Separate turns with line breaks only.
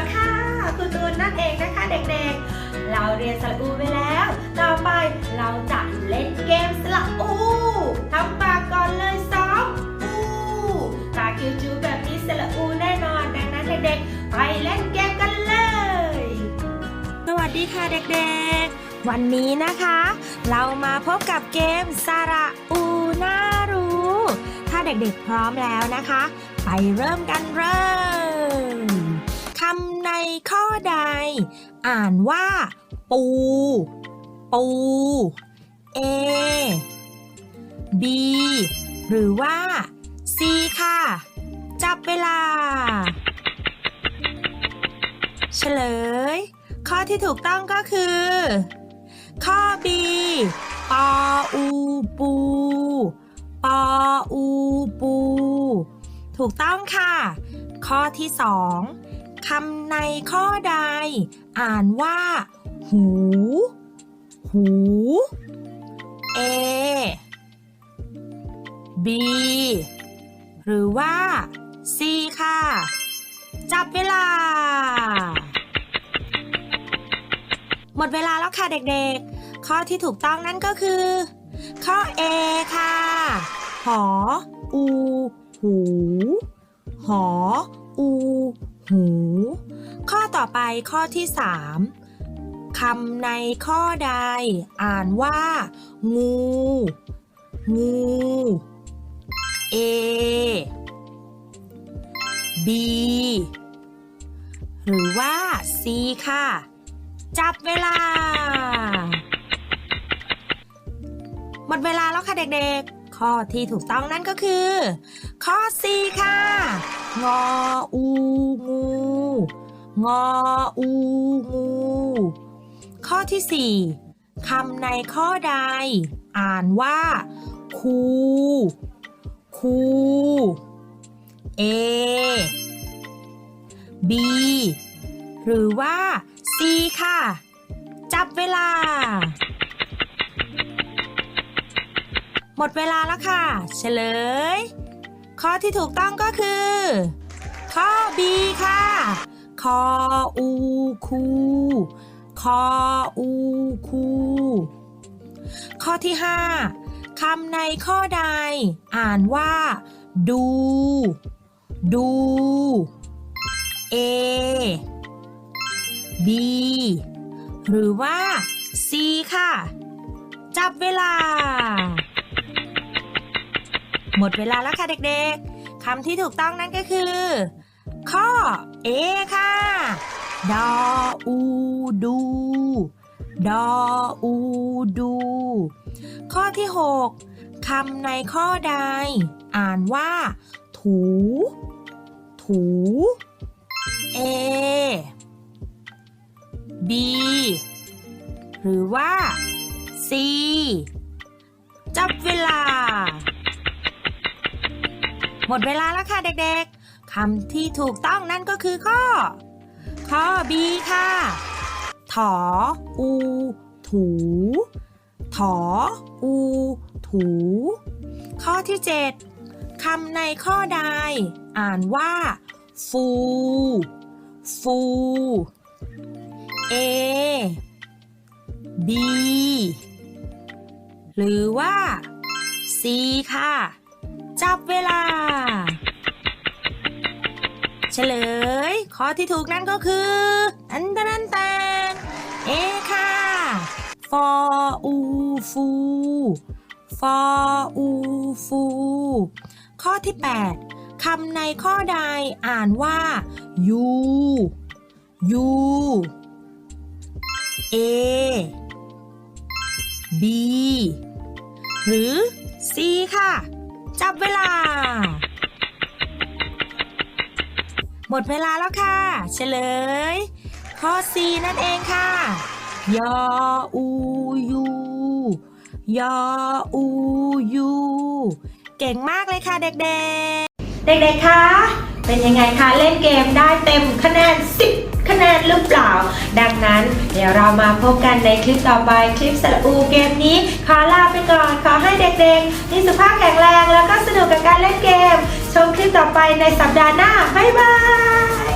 แล้วค่ะตูนตูนนั่นเองนะคะเด็กๆ เราเรียนสระอูไปแล้ว ต่อไปเราจะเล่นเกมสระอูทำปากก่อนเลยสองอูตาคิวจูแบบนี้สระอูแน่นอนดังนั้นเด็กๆ ไปเล่นเกมกันเลย สวัสดีค่ะเด็กๆ วันนี้นะคะ เรามาพบกับเกมสระอูน่ารู้ ถ้าเด็กๆพร้อมแล้วนะคะ ไปเริ่มกันเลย คำในข้อใด อ่านว่า ปู ปู เอ บี หรือว่า ซี ค่ะ จับเวลา เฉลย ข้อที่ถูกต้องก็คือ ข้อ B ปออูปู ปออูปู ถูกต้องค่ะ ข้อที่สอง คำในข้อใด อ่านว่า หู หู A B หรือว่า C ค่ะ จับเวลา หมดเวลาแล้วค่ะเด็กๆ ข้อที่ถูกต้องนั่นก็คือ ข้อ A ค่ะ หอ อู หู หอ อู หู ข้อต่อไปข้อที่ 3คำในข้อใด อ่านว่า งู งู A B หรือว่า C ค่ะ จับเวลา หมดเวลาแล้วค่ะเด็กๆ ข้อที่ถูกต้องนั่นก็คือ ข้อ C ค่ะ งออู งูงออูงู ข้อที่4คำในข้อใด อ่านว่า คู คู A B หรือว่า C ค่ะ จับเวลา หมดเวลาแล้วค่ะ เฉลย ข้อที่ถูกต้องก็คือ ข้อ B ค่ะ คออูคูคออูคู ข้อที่ 5คำในข้อใด อ่านว่า ดู ดู A B หรือว่า C ค่ะ จับเวลา หมดเวลาแล้วค่ะเด็กๆคำที่ถูกต้องนั่นก็คือ ข้อค่ะ ดออูดู ดออูดู ข้อที่ 6คำในข้อใด อ่านว่า ถู ถู A B หรือว่า C จับเวลา หมดเวลาแล้วค่ะเด็กๆ คำที่ถูกต้องนั่นก็คือข้อ ข้อ B ค่ะ ถอ อู ถู ถอ อู ถู ข้อที่ 7คำในข้อใด อ่านว่า ฟู ฟู A B หรือว่า C ค่ะ ลย ข้อที่ถูกนั่นก็คือ อันตันแตนเอค่ะ ฟออูฟูฟออูฟูข้อที่ 8 คำในข้อใดอ่านว่า ยูยู A B หรือ C ค่ะ จับเวลา หมดเวลาแล้วค่ะ เฉลย ข้อ C นั่นเองค่ะ ยออูยูยออูยูเก่งมากเลยค่ะเด็กๆ เด็กๆ คะ เป็นยังไงคะ เล่นเกมได้เต็มคะแนน 10 คะแนนหรือเปล่า ดังนั้นเดี๋ยวเรามาพบกันในคลิปต่อไปคลิปสระอูเกมนี้ ขอลาไปก่อน ขอให้เด็กๆ มีสุขภาพแข็งแรงแล้วก็สนุกกับการเล่นเกม ชมคลิปต่อไปในสัปดาห์หน้า บ๊ายบาย